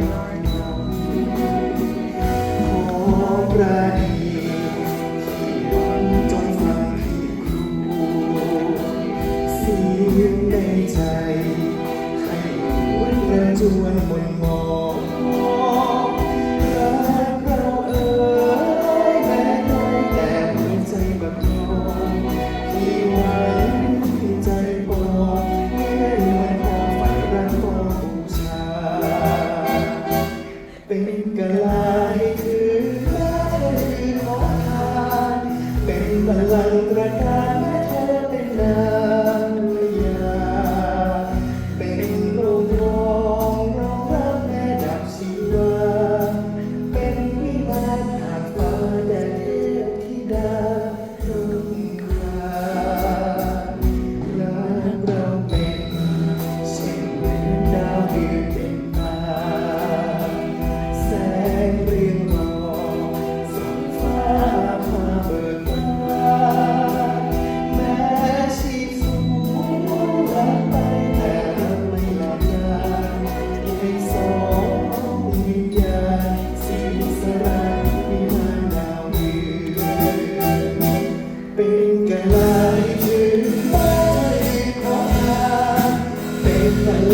หั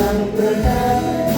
ลังประทับ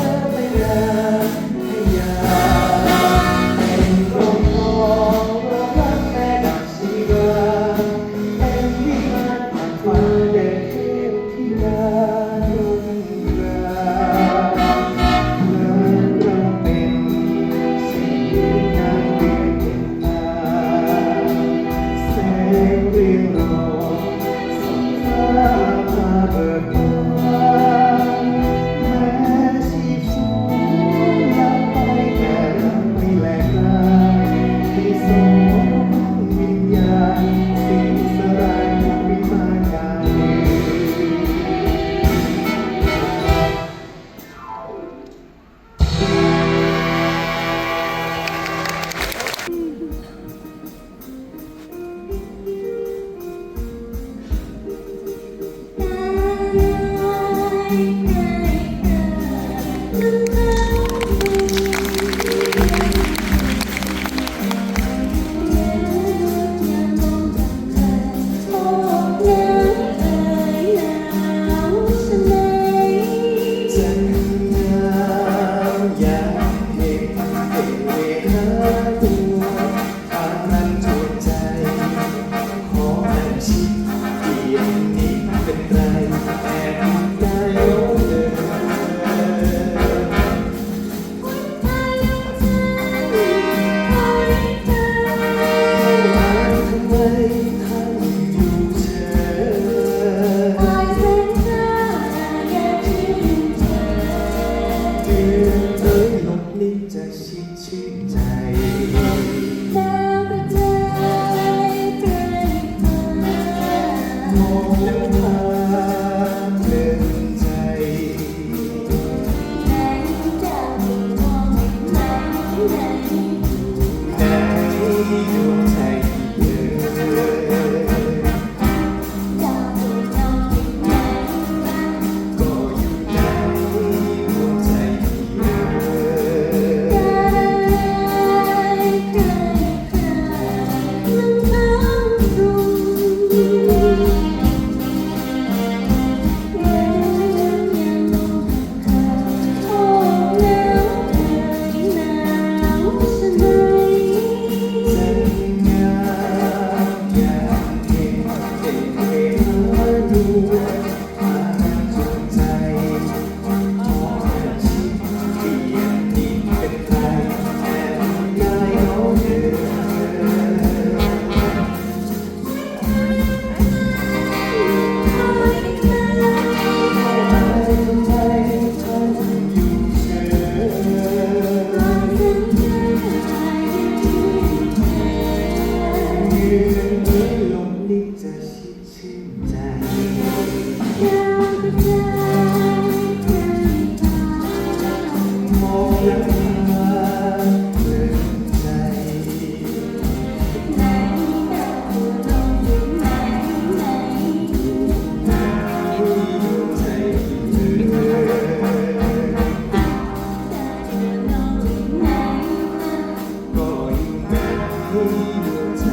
ใจ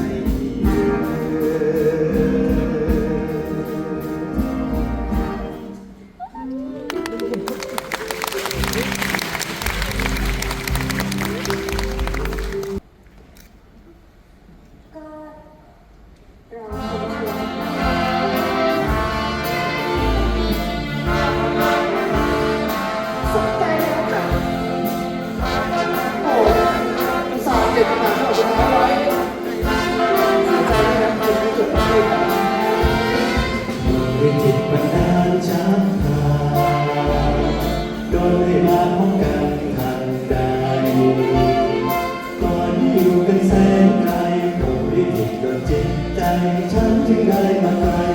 เธอ ฉันจึงได้มาไกล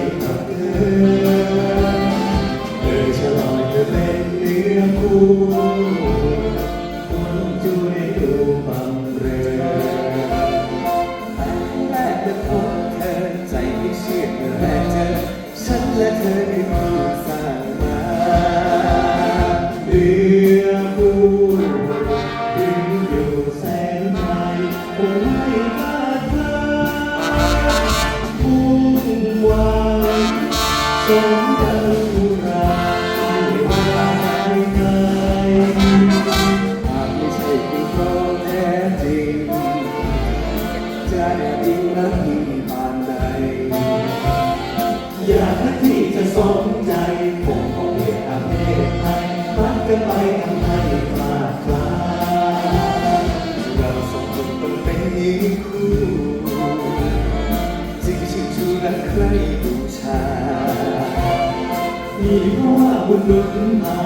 จริงนะทีผ่านใด อยากทีจะสนใจมคงเรีอาเพศไทยรักกันไปทำให้คลาดคลาเราสองคนต้องเป็นคู่จึงชื่นชูและใครบูชามีว่าบุญนุนมา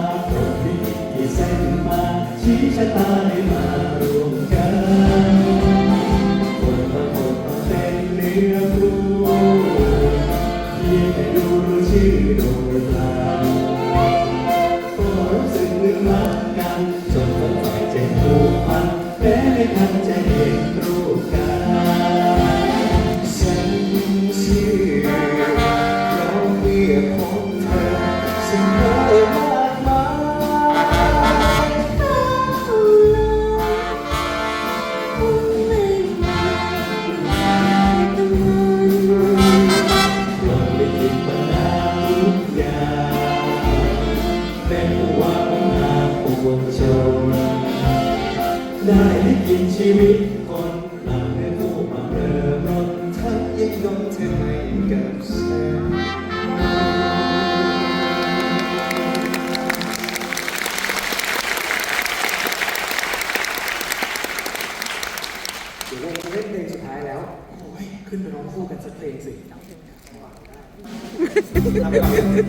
ู่กันสักเพลงสิทำไปก่อ